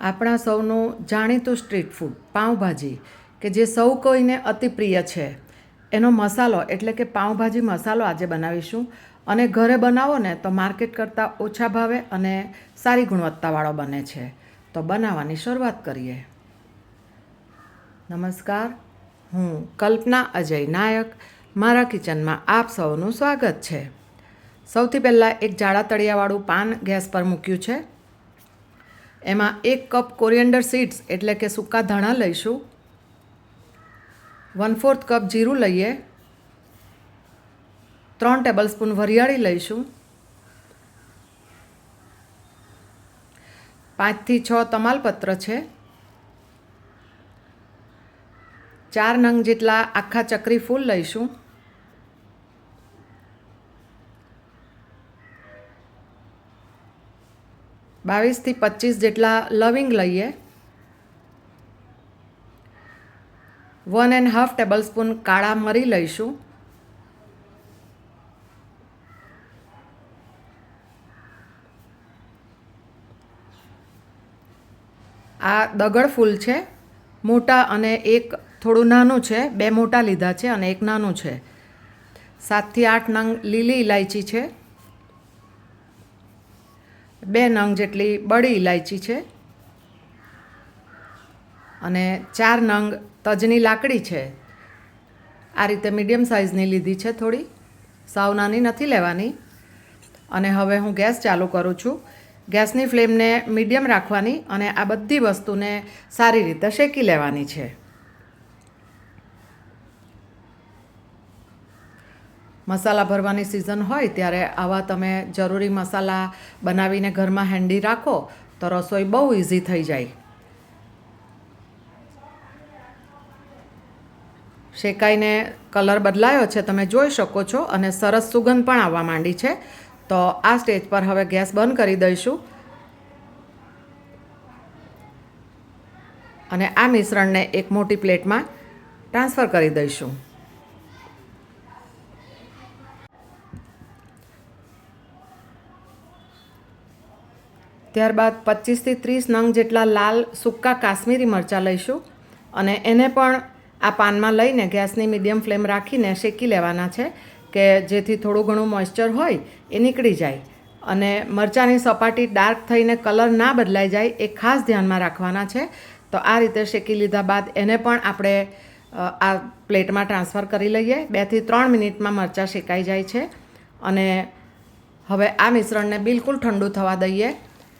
આપણા સૌનું જાણીતું સ્ટ્રીટ ફૂડ, પાઉંભાજી, કે જે સૌ કોઈને અતિ પ્રિય છે. એનો મસાલો, એટલે કે પાઉંભાજી મસાલો આજે બનાવીશું. અને ઘરે બનાવો ને, તો માર્કેટ કરતાં ઓછા ભાવે અને સારી ગુણવત્તાવાળો બને છે. તો બનાવવાની શરૂઆત કરીએ. નમસ્કાર, હું કલ્પના અજય નાયક. મારા કિચનમાં આપ સૌનું સ્વાગત છે. સૌથી પહેલાં એક જાડા તળિયાવાળું પાન ગેસ પર મૂક્યું છે. એમાં એક કપ કોરિયન્ડર સીડ્સ એટલે કે સૂકા ધાણા લઈશું. વન ફોર્થ કપ જીરું લઈએ. ત્રણ ટેબલ સ્પૂન વરિયાળી લઈશું. પાંચથી છ તમાલપત્ર છે. ચાર નંગ જેટલા આખા ચક્રી ફૂલ લઈશું. બાવીસથી પચીસ જેટલા લવિંગ લઈએ. One and half tablespoon કાળા મરી લઈશું. આ દગડ ફૂલ છે, મોટા અને એક થોડું નાનું છે, બે મોટા લીધા છે અને એક નાનું છે. સાતથી આઠ નંગ લીલી ઇલાયચી છે. બે નંગ જેટલી બળી ઇલાયચી છે અને ચાર નંગ તજની લાકડી છે. આ રીતે મીડિયમ સાઇઝની લીધી છે થોડી. સાવ નાની નથી લેવાની. અને હવે હું ગેસ ચાલુ કરું છું. ગેસની ફ્લેમને મીડિયમ રાખવાની અને આ બધી વસ્તુને સારી રીતે શેકી લેવાની છે. મસાલા ભરવાની સિઝન હોય ત્યારે આવા તમે જરૂરી મસાલા બનાવીને ઘરમાં હેન્ડી રાખો, તો રસોઈ બહુ ઇઝી થઈ જાય. શેકાઈને કલર બદલાયો છે, તમે જોઈ શકો છો અને સરસ સુગંધ પણ આવવા માંડી છે. તો આ સ્ટેજ પર હવે ગેસ બંધ કરી દઈશું. અને આ મિશ્રણને એક મોટી પ્લેટમાં ટ્રાન્સફર કરી દઈશું. ત્યારબાદ પચીસથી ત્રીસ નંગ જેટલા લાલ સૂકા કાશ્મીરી મરચાં લઈશું અને એને પણ આ પાનમાં લઈને ગેસની મીડિયમ ફ્લેમ રાખીને શેકી લેવાના છે કે જેથી થોડું ઘણું મોઇશ્ચર હોય એ નીકળી જાય. અને મરચાંની સપાટી ડાર્ક થઈને કલર ના બદલાઈ જાય એ ખાસ ધ્યાનમાં રાખવાના છે. તો આ રીતે શેકી લીધા બાદ એને પણ આપણે આ પ્લેટમાં ટ્રાન્સફર કરી લઈએ. બેથી ત્રણ મિનિટમાં મરચાં શેકાઈ જાય છે. અને હવે આ મિશ્રણને બિલકુલ ઠંડુ થવા દઈએ.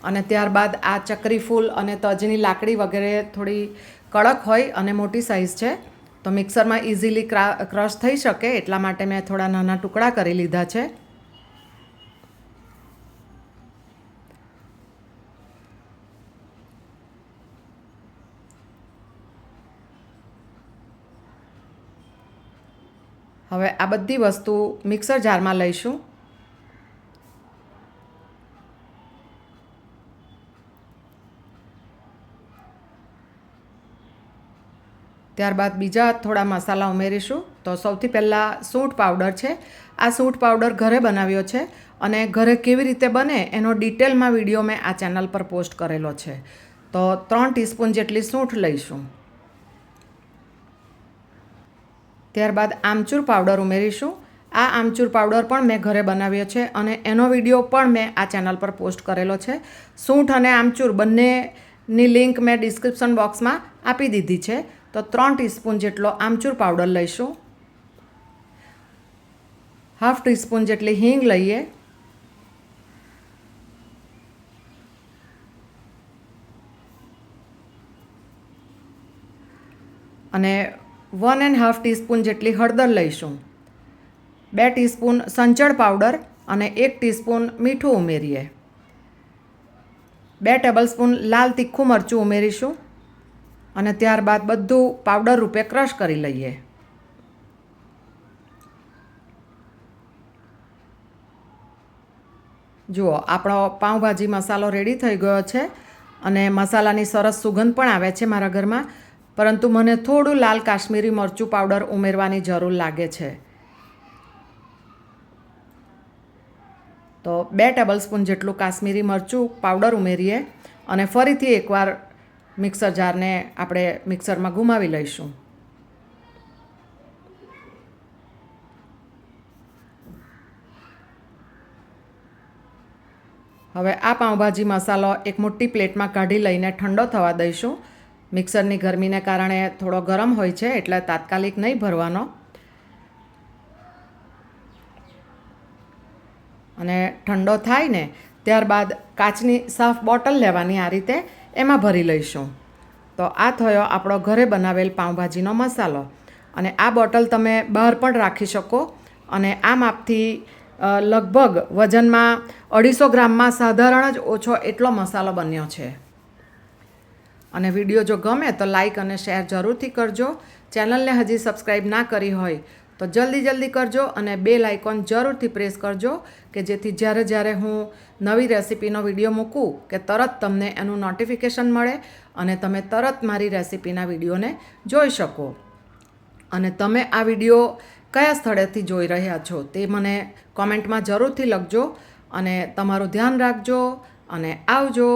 અને ત્યારબાદ આ ચકરી ફૂલ અને તજની લાકડી વગેરે થોડી કડક હોય અને મોટી સાઇઝ છે, તો મિક્સરમાં ઇઝીલી ક્રશ થઈ શકે એટલા માટે મેં થોડા નાના ટુકડા કરી લીધા છે. હવે આ બધી વસ્તુ મિક્સર જારમાં લઈશું. ત્યારબાદ બીજા થોડા મસાલા ઉમેરીશું. તો સૌથી પહેલાં સૂંઠ પાવડર છે. આ સૂંઠ પાવડર ઘરે બનાવ્યો છે અને ઘરે કેવી રીતે બને એનો ડિટેલમાં વીડિયો મેં આ ચેનલ પર પોસ્ટ કરેલો છે. તો ત્રણ ટીસ્પૂન જેટલી સૂંઠ લઈશું. ત્યારબાદ આમચૂર પાવડર ઉમેરીશું. આ આમચૂર પાવડર પણ મેં ઘરે બનાવ્યો છે અને એનો વીડિયો પણ મેં આ ચેનલ પર પોસ્ટ કરેલો છે. સૂંઠ અને આમચૂર બંનેની લિંક મેં ડિસ્ક્રિપ્શન બોક્સમાં આપી દીધી છે. તો ત્રણ ટીસ્પૂન જેટલો આમચૂર પાવડર લઈશું. હાફ ટીસ્પૂન જેટલી હિંગ લઈએ. અને વન એન્ડ હાફ ટીસ્પૂન જેટલી હળદર લઈશું. બે ટીસ્પૂન સંચળ પાવડર અને એક ટીસ્પૂન મીઠું ઉમેરીએ. બે ટેબલ સ્પૂન લાલ તીખું મરચું ઉમેરીશું. અને ત્યારબાદ બધું પાવડર રૂપે ક્રશ કરી લઈએ. જુઓ, આપણો પાઉંભાજી મસાલો રેડી થઈ ગયો છે અને મસાલાની સરસ સુગંધ પણ આવે છે મારા ઘરમાં. પરંતુ મને થોડું લાલ કાશ્મીરી મરચું પાવડર ઉમેરવાની જરૂર લાગે છે. તો બે ટેબલ સ્પૂન જેટલું કાશ્મીરી મરચું પાવડર ઉમેરીએ અને ફરીથી એકવાર મિક્સર જારને આપણે મિક્સરમાં ગુમાવી લઈશું. હવે આ પાઉંભાજી મસાલો એક મોટી પ્લેટમાં કાઢી લઈને ઠંડો થવા દઈશું. મિક્સરની ગરમીને કારણે થોડો ગરમ હોય છે, એટલે તાત્કાલિક નહીં ભરવાનો. અને ઠંડો થાય ને, ત્યારબાદ કાચની સાફ બોટલ લેવાની આ રીતે. એમાં ભરી લઈશું. તો આ થયો આપણો ઘરે બનાવેલ પાઉંભાજીનો મસાલો. અને આ બોટલ તમે બહાર પણ રાખી શકો. અને આ માપથી લગભગ વજનમાં અઢીસો ગ્રામમાં સાધારણ જ ઓછો એટલો મસાલો બન્યો છે. અને વીડિયો જો ગમે તો લાઈક અને શેર જરૂરથી કરજો. ચેનલને હજી સબસ્ક્રાઈબ ના કરી હોય તો જલ્દી જલ્દી કરજો અને બે લાઇકોન જરૂરથી પ્રેસ કરજો કે જેથી જ્યારે જ્યારે હું નવી રેસીપીનો વીડિયો મૂકું કે તરત તમને એનું નોટિફિકેશન મળે અને તમે તરત મારી રેસીપીના વિડીયોને જોઈ શકો. અને તમે આ વીડિયો કયા સ્થળેથી જોઈ રહ્યા છો તે મને કોમેન્ટમાં જરૂરથી લખજો અને તમારું ધ્યાન રાખજો અને આવજો.